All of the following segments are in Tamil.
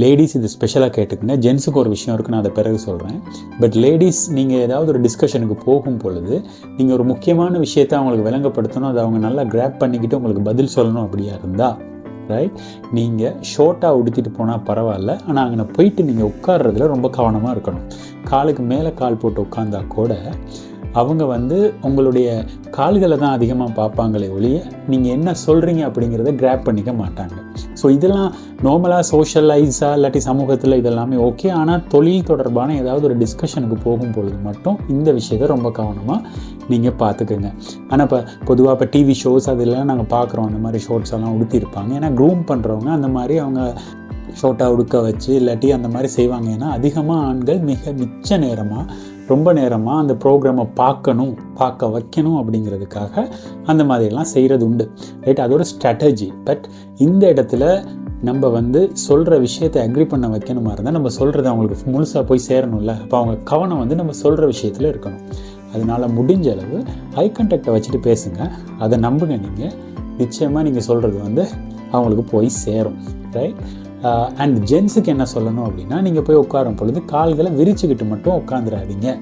லேடிஸ் இது ஸ்பெஷலாக கேட்டுக்குங்க. ஜென்ஸுக்கு ஒரு விஷயம் இருக்குது நான் அதை பிறகு சொல்கிறேன் பட் லேடிஸ் நீங்கள் ஏதாவது ஒரு டிஸ்கஷனுக்கு போகும் பொழுது நீங்கள் ஒரு முக்கியமான விஷயத்தை அவங்களுக்கு விளங்கப்படுத்தணும் அதை அவங்க நல்லா கிராப் பண்ணிக்கிட்டு உங்களுக்கு பதில் சொல்லணும் அப்படியா இருந்தால் ரைட் நீங்கள் ஷோர்ட்டாக உடுத்திட்டு போனால் பரவாயில்ல ஆனால் அங்கே போயிட்டு நீங்கள் உட்கார்றதுல ரொம்ப கவனமாக இருக்கணும். காலுக்கு மேலே கால் போட்டு உட்காந்தா கூட அவங்க வந்து உங்களுடைய கால்களை தான் அதிகமாக பார்ப்பாங்களே ஒழிய நீங்கள் என்ன சொல்கிறீங்க அப்படிங்கிறத கிராப் பண்ணிக்க மாட்டாங்க. ஸோ இதெல்லாம் நார்மலாக சோஷியலைஸாக இல்லாட்டி சமூகத்தில் இதெல்லாமே ஓகே ஆனால் தொழில் தொடர்பான ஏதாவது ஒரு டிஸ்கஷனுக்கு போகும் பொழுது மட்டும் இந்த விஷயத்தை ரொம்ப கவனமாக நீங்கள் பார்த்துக்குங்க. ஆனால் இப்போ பொதுவாக இப்போ டிவி ஷோஸ் அதெல்லாம் நாங்கள் பார்க்குறோம். அந்த மாதிரி ஷோர்ட்ஸ் எல்லாம் உடுத்திருப்பாங்க ஏன்னா க்ரூம் பண்ணுறவங்க அந்த மாதிரி அவங்க ஷோட்டாக உடுக்க வச்சு இல்லாட்டி அந்த மாதிரி செய்வாங்க. ஏன்னா அதிகமாக ஆண்கள் மிக மிச்ச நேரமாக ரொம்ப நேரமாக அந்த ப்ரோக்ராமை பார்க்கணும் பார்க்க வைக்கணும் அப்படிங்கிறதுக்காக அந்த மாதிரிலாம் செய்கிறது உண்டு. ரைட் அதோட ஸ்ட்ராட்டஜி பட் இந்த இடத்துல நம்ம வந்து சொல்கிற விஷயத்தை அக்ரி பண்ண வைக்கணுமா இருந்தால் நம்ம சொல்கிறது அவங்களுக்கு முழுசாக போய் சேரணும்ல. அப்போ அவங்க கவனம் வந்து நம்ம சொல்கிற விஷயத்தில் இருக்கணும். அதனால் முடிஞ்ச அளவு ஐ கண்டக்டை வச்சுட்டு பேசுங்க. அதை நம்புங்க நீங்கள் நிச்சயமாக நீங்கள் சொல்கிறது வந்து அவங்களுக்கு போய் சேரும். ரைட் அண்ட் ஜென்ஸுக்கு என்ன சொல்லணும் அப்படின்னா நீங்கள் போய் உட்காரும் பொழுது கால்களை விரிச்சுக்கிட்டு மட்டும் உட்காந்துடாதீங்க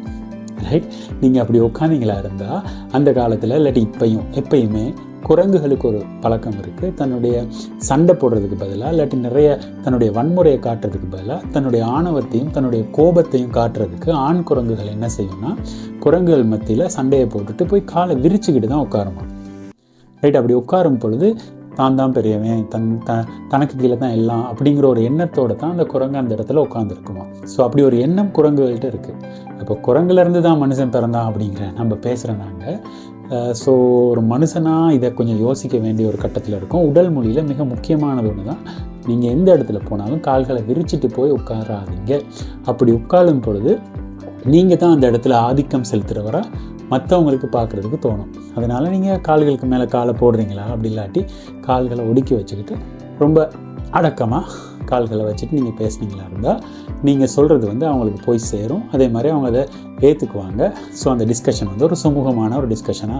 ரைட் நீங்கள் அப்படி உட்காந்தீங்களா இருந்தால் அந்த காலத்தில் இல்லாட்டி இப்பையும் எப்பயுமே குரங்குகளுக்கு ஒரு பழக்கம் இருக்குது தன்னுடைய சண்டை போடுறதுக்கு பதிலாக இல்லாட்டி நிறைய தன்னுடைய வன்முறையை காட்டுறதுக்கு பதிலாக தன்னுடைய ஆணவத்தையும் தன்னுடைய கோபத்தையும் காட்டுறதுக்கு ஆண் குரங்குகள் என்ன செய்யும்னா குரங்குகள் மத்தியில் சண்டையை போட்டுட்டு போய் காலை விரிச்சுக்கிட்டு தான் உட்காருமா. ரைட் அப்படி உட்காரும் பொழுது தான் தான் பெரியவன் தன் த தனக்கு கீழே தான் எல்லாம் அப்படிங்கிற ஒரு எண்ணத்தோடு தான் அந்த குரங்கு அந்த இடத்துல உட்காந்துருக்குமா ஸோ அப்படி ஒரு எண்ணம் குரங்குகள்கிட்ட இருக்குது இப்போ குரங்குலேருந்து தான் மனுஷன் பிறந்தான் அப்படிங்கிற நம்ம பேசுகிற நாங்கள் ஸோ ஒரு மனுஷனாக இதை கொஞ்சம் யோசிக்க வேண்டிய ஒரு கட்டத்தில் இருக்கும். உடல் மொழியில் மிக முக்கியமானது ஒன்று தான். நீங்கள் எந்த இடத்துல போனாலும் கால்களை விரிச்சிட்டு போய் உட்காராதீங்க. அப்படி உட்காரும் பொழுது நீங்கள் தான் அந்த இடத்துல ஆதிக்கம் செலுத்துகிறவராக மற்றவங்களுக்கு பார்க்குறதுக்கு தோணும். அதனால் நீங்கள் கால்களுக்கு மேலே காலை போடுறீங்களா? அப்படி இல்லாட்டி கால்களை ஒடுக்கி வச்சுக்கிட்டு ரொம்ப அடக்கமாக கால்களை வச்சுட்டு நீங்கள் பேசுனீங்களா இருந்தால் நீங்கள் சொல்கிறது வந்து அவங்களுக்கு போய் சேரும். அதே மாதிரி அவங்க அதை ஏற்றுக்குவாங்க ஸோ அந்த டிஸ்கஷன் வந்து ஒரு சுமூகமான ஒரு டிஸ்கஷனாக